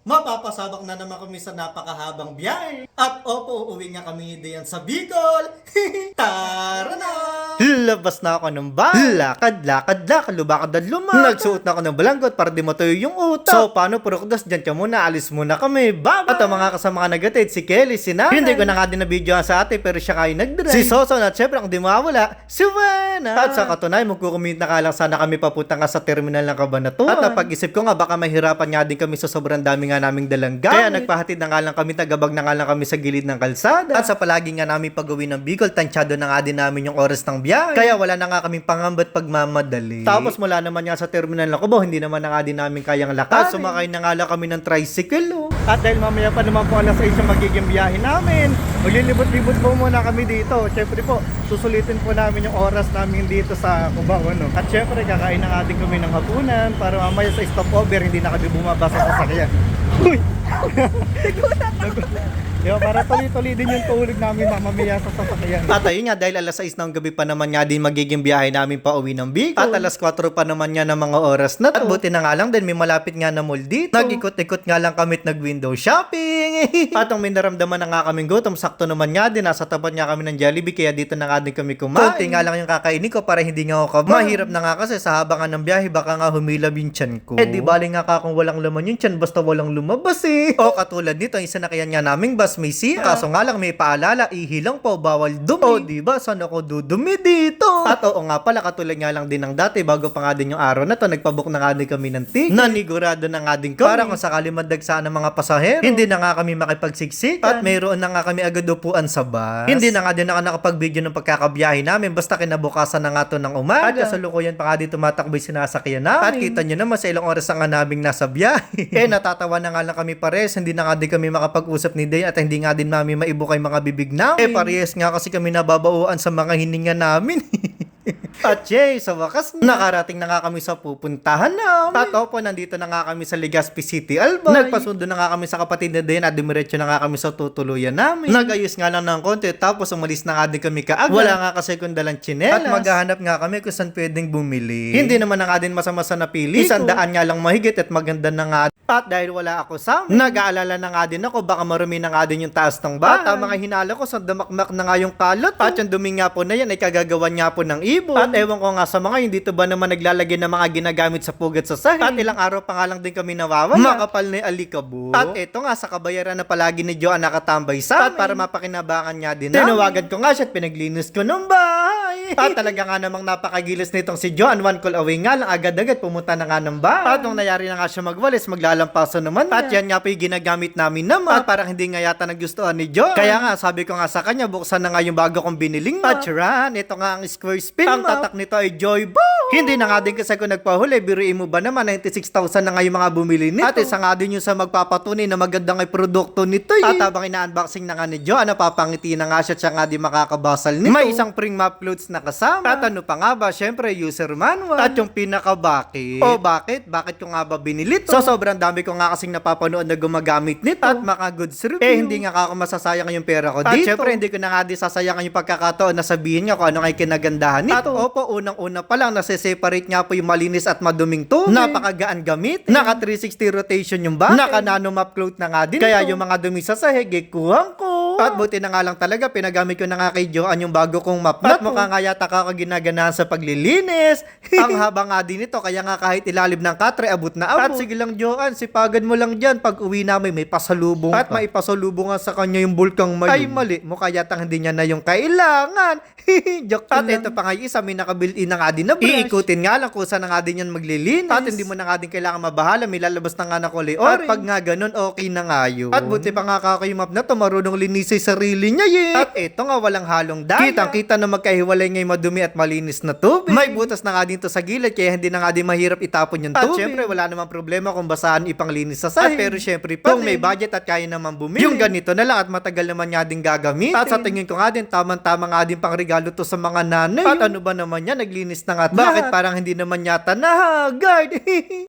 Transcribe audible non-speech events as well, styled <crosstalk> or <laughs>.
Mapapasabak na naman kami sa napakahabang biyahe. At opo, uuwi nga kami diyan sa Bicol. <laughs> Tara na! Labas na ako ng bahay. Lakad, lakad, lakad, lubakad at lumakad. Nagsuot na ako ng balanggot para di matuyo yung utak. So, paano purukdas dyan ka muna, alis muna kami. Bye! At ang mga kasama ka nagatid, si Kelly, si Nanay. Hindi ko na nga din na video sa ate, pero siya kayo nag-drive. Si Soso, at syempre ang di mawala, si Vanna. At sa katunay, magkukumit na ka lang sana kami papunta nga sa terminal ng Cabanatuan. At napag-isip ko nga, baka mahirapan nga din kami sa sobrang dami nga naming dalang gamit. Kaya nagpahatid na nga lang kami, tagabag na nga lang kami sa gilid ng kalsada. At sa palagi nga namin pag-uwi ng Bicol, tansyado na nga din namin yung oras ng biyahe. Kaya wala na nga kaming pangambat pagmamadali. Tapos mula naman nga sa terminal ng Cubao, hindi naman na nga din namin kayang lakad. Sumakay na nga lang kami ng tricycle. Oh. At dahil mamaya pa naman po alas 6 yung magiging biyahe namin, maglilibot-libot po muna kami dito. Siyempre po, susulitin po namin yung oras namin dito sa Cubao. Ano? At siyempre, kakain na din kami ng hapunan para mamaya sa stopover, hindi na kami bumaba sa sasakyan. Uy! <laughs> Yo, para tuloy-tuloy din yung tulog namin mamamaya sa sasakyan. At ayun nga, dahil alas 6 ng gabi pa naman nga din magiging biyahe namin pa uwi ng Bicol. At alas 4 pa naman nga ng mga oras na to. At buti na nga lang din, may malapit nga na mall dito. Nag-ikot-ikot nga lang kami at nag-window shopping. <laughs> at nung may naramdaman na nga kaming gutom, sakto naman nga din, nasa tapat nga kami ng Jollibee, kaya dito na nga din kami kumain. Kunti nga lang yung kakainin ko para hindi nga ako kaba. Mahirap na nga kasi sa haba nga ng biyahe, baka nga humilab yung tiyan ko. Eh di bali nga ka kung walang laman yung tiyan, basta walang lumabas eh. <laughs> O katulad nito, isa na kaya nga naming bus may siya. Kaso nga lang may paalala, ihilang po, bawal dumi. O di ba, saan ako dudumi dito? At oo nga pala, katulad nga lang din ng dati, bago pa nga din yung araw na to, nagpabook na nga din kami ng ticket. Nanigurado na nga din kami. Para kung sakali madagsa ng mga pasahero, hindi na nga kami makipagsiksik. At mayroon na nga kami agad upuan sa bus. Hindi na nga din ako nakapag-video ng pagkakabiyahe namin, basta kinabukasan na nga to ng umaga. At kasalukuyan pa nga dito matakbo yung sinasakyan namin. At kita nyo naman sa ilang oras na nga naming nasa biyahe. <laughs> eh natatawa na nga lang kami pares, hindi na nga din kami makapag-usap ni Day at hindi nga din mami maibukay mga bibig namin. Eh parehas nga kasi kami nababauan sa mga hininga namin. <laughs> At yay, sa wakas, nakarating na nga kami sa pupuntahan namin. Tato po, nandito na nga kami sa Legazpi City, Albay. Nagpasundo na nga kami sa kapatid na din at dumiretso na nga kami sa tutuluyan namin. Nagayos nga lang ng konti, tapos umalis na nga din kami kaagad. Wala nga kasi kung dalang tsinelas. At maghahanap nga kami kung saan pwedeng bumili. Hindi naman na nga din masama sa napili. Isang daan nga lang mahigit at maganda na nga. At dahil wala ako sa nag-aalala na nga din ako, baka marumi na nga din yung taas ng bata. Mga hinala ko, sa damakmak na nga yung kalot. At yung dumi nga po na yan, ay kagagawan nga po ng ibon. At ewan ko nga sa mga, hindi to ba naman naglalagay ng mga ginagamit sa pugat sa sahig. At ilang araw pa nga lang din kami nawawala. Makapal na alikabo. At eto nga, sa kabayaran na palagi ni Joan nakatambay sa amin. At para mapakinabangan niya din Tinawagan ko nga siya at pinaglinis ko ng bahay. At talaga nga namang napakagilis nitong si Joan. One call away nga lang, agad-agad pumunta na nga ng bahay. At nung nayari na nga siya magwalis, maglalampaso naman At yan nga po yung ginagamit namin naman. At parang hindi nga yata nagustuhan ni Joan. Kaya nga, sabi ko nga sa kanya, buksan na nga yung bago kong biniling At ran, ito nga ang square spin Ang tatak nito ay Joy Boo! Hindi na nga din kasi ako nagpahuli. Biruin mo ba naman, 96,000 na nga yung mga bumili nito. At isa nga din yung sa magpapatunay na maganda nga produkto nito eh. At habang ina-unboxing na nga ni Joan, napapangiti na nga siya at siya nga di makakabasal nito. May isang pring map clothes na kasama. At ano pa nga ba, syempre user manual. At yung pinaka bakit. O bakit? Bakit ko nga ba binili to? So sobrang dami ko nga kasing napapanood na gumagamit nito. At maka goods review. Eh hindi nga ako masasayang yung pera ko At dito. At syempre hindi ko na nga di sasayangan yung pagkakataon na sabihin nga kung ano yung kinagandahan nito. At opo, unang-una pa lang nase-separate nga po yung malinis at maduming tubig. Napakagaan gamit. Naka 360 rotation yung bakit. Naka nano map cloth na nga din. Kaya yung mga dumi sa sahig, eh, kuhang ko. At buti na nga lang talaga, pinagamit ko na nga kay Joan yung bago kong map At mukha nga yata kakaginaganahan sa paglilinis. <laughs> Ang haba nga din ito, kaya nga kahit ilalim ng katre, abot na abot. At sige lang Joan, sipagan mo lang dyan. Pag uwi namin, may pasalubong At may pasalubong nga sa kanya yung bulkang mayon. Ay mali, mukha yata hindi niya na yung kailangan. <laughs> Joke At ito pa nga yung isa, may nakabuilt-in na nga din na brush. Iikutin nga lang kung saan na nga din yan maglilinis. At hindi mo na nga din kailangan mabahala, may lalabas na nga na kulay orange. At pag nga ganun, okay na nga yun. At buti pa nga kakayumap na to, marunong linis sa sarili niya eh. At ito nga, walang halong daya. Kitang-kita na magkahiwalay nga yung madumi at malinis na tubig. May butas na nga dito sa gilid, kaya hindi na nga din mahirap itapon yung tubig. At syempre, wala namang problema kung basahan ipanglinis sa sahig. At pero syempre pa, kung may budget at kaya naman bumili, yung ganito na lang at matagal naman nga din gagamitin. At sa tingin ko nga din, tamang-tama nga din pang regalo to sa mga nanay. At ano ba naman yan, naglinis na nga at bakit parang hindi naman yata na guard? <laughs>